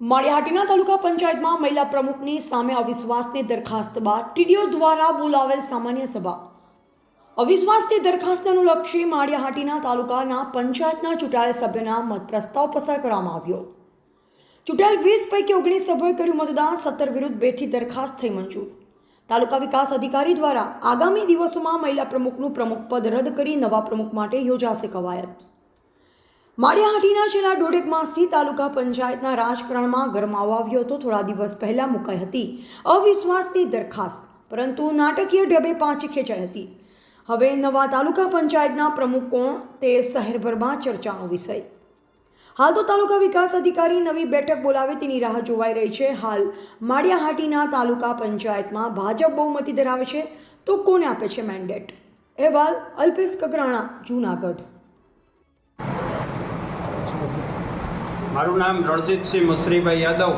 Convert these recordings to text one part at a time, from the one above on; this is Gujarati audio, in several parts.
માળિયાહાટીના તાલુકા પંચાયતમાં મહિલા પ્રમુખની સામે અવિશ્વાસની દરખાસ્ત બાદ ટીડીઓ દ્વારા બોલાવેલ સામાન્ય સભા. અવિશ્વાસની દરખાસ્તને અનુલક્ષી માળિયાહાટીના તાલુકાના પંચાયતના ચૂંટાયેલ સભ્યોના મત પ્રસ્તાવ પસાર કરવામાં આવ્યો. ચૂંટાયેલ વીસ પૈકી ઓગણીસ સભ્યોએ કર્યું મતદાન, સત્તર વિરુદ્ધ બેથી દરખાસ્ત થઈ મંજૂર. તાલુકા વિકાસ અધિકારી દ્વારા આગામી દિવસોમાં મહિલા પ્રમુખનું પ્રમુખ પદ રદ કરી નવા પ્રમુખ માટે યોજાશે કવાયત. માળિયાહાટીના છેલ્લા દોઢેક માસથી તાલુકા પંચાયતના રાજકારણમાં ગરમાવો આવ્યો હતો. થોડા દિવસ પહેલાં મુકાઈ હતી અવિશ્વાસની દરખાસ્ત, પરંતુ નાટકીય ઢબે પાંચી ખેંચાઈ હતી. હવે નવા તાલુકા પંચાયતના પ્રમુખ કોણ તે શહેરભરમાં ચર્ચાનો વિષય. હાલ તો તાલુકા વિકાસ અધિકારી નવી બેઠક બોલાવે તેની રાહ જોવાઈ રહી છે. હાલ માળિયાહાટીના તાલુકા પંચાયતમાં ભાજપ બહુમતી ધરાવે છે. તો કોને આપે છે મેન્ડેટ અહેવાલ અલ્પેશ કકરાણા જૂનાગઢ. મારું નામ રણજીતસિંહ મસરીભાઈ યાદવ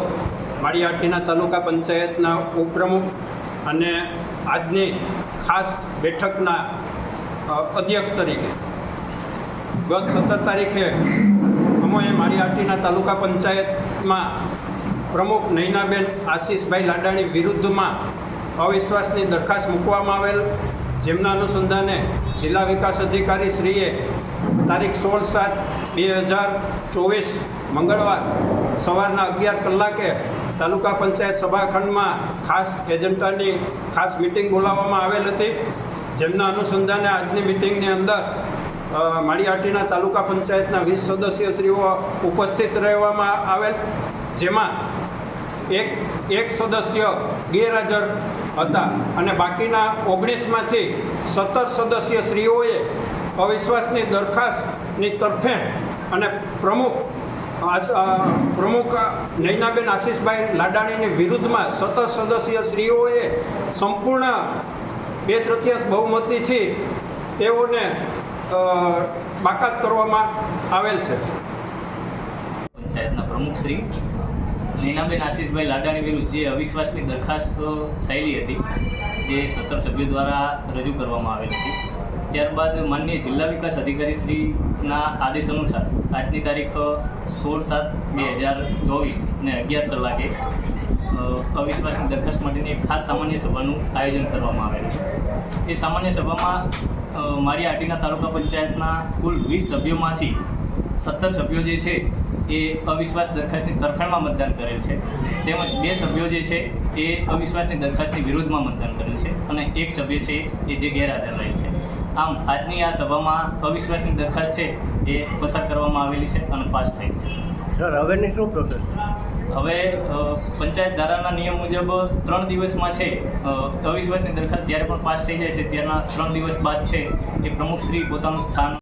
માળિયાટીના તાલુકા પંચાયતના ઉપપ્રમુખ અને આજની ખાસ બેઠકના અધ્યક્ષ તરીકે. ગત સત્તર તારીખે અમોએ માળિયાટીના તાલુકા પંચાયતમાં પ્રમુખ નૈનાબેન આશીષભાઈ લાડાણી વિરુદ્ધમાં અવિશ્વાસની દરખાસ્ત મૂકવામાં આવેલ જેમના અનુસંધાને જિલ્લા વિકાસ અધિકારી શ્રીએ તારીખ સોળ સાત બે હજાર ચોવીસ મંગળવાર સવારના અગિયાર કલાકે તાલુકા પંચાયત સભાખંડમાં ખાસ એજન્ડાની ખાસ મિટિંગ બોલાવવામાં આવેલ હતી. જેમના અનુસંધાને આજની મિટિંગની અંદર માળીયાટીના તાલુકા પંચાયતના વીસ સદસ્યશ્રીઓ ઉપસ્થિત રહેવામાં આવેલ. જેમાં એક એક સદસ્ય ગેરહાજર હતા. અને બાકીના ઓગણીસમાંથી સત્તર સદસ્ય શ્રીઓએ અવિશ્વાસની દરખાસ્તની તરફેણ અને પ્રમુખ પ્રમુખ નૈનાબેન આશીષભાઈ લાડાણીની વિરુદ્ધમાં સત્તર સદસ્ય શ્રીઓએ સંપૂર્ણ બે તૃતીયાંશ બહુમતીથી તેઓને બાકાત કરવામાં આવેલ છે. પંચાયતના પ્રમુખ શ્રી નૈનાબેન આશીષભાઈ લાડાણી વિરુદ્ધ જે અવિશ્વાસની દરખાસ્ત થયેલી હતી, જે સત્તર સભ્યો દ્વારા રજૂ કરવામાં આવેલી હતી ત્યારબાદ માનનીય જિલ્લા વિકાસ અધિકારી શ્રીના આદેશ અનુસાર આજની તારીખ સોળ સાત બે હજાર ચોવીસ ને અગિયાર કલાકે અવિશ્વાસની દરખાસ્ત માટેની એક ખાસ સામાન્ય સભાનું આયોજન કરવામાં આવેલું એ સામાન્ય સભામાં મારી આટીના તાલુકા પંચાયતના કુલ વીસ સભ્યોમાંથી સત્તર સભ્યો જે છે એ અવિશ્વાસ દરખાસ્તની તરફેણમાં મતદાન કરેલ છે. તેમજ બે સભ્યો જે છે એ અવિશ્વાસની દરખાસ્તની વિરોધમાં મતદાન કરેલ છે અને એક સભ્ય છે એ જે ગેરહાજર રહેલ છે. આમ આજની આ સભામાં અવિશ્વાસની દરખાસ્ત છે એ પસાર કરવામાં આવેલી છે અને પાસ થઈ છે. સર હવેની શું પ્રોસેસ હવે પંચાયત ધારાના નિયમ મુજબ ત્રણ દિવસમાં છે અવિશ્વાસની દરખાસ્ત જ્યારે પણ પાસ થઈ જાય છે ત્યારના ત્રણ દિવસ બાદ છે એ પ્રમુખશ્રી પોતાનું સ્થાન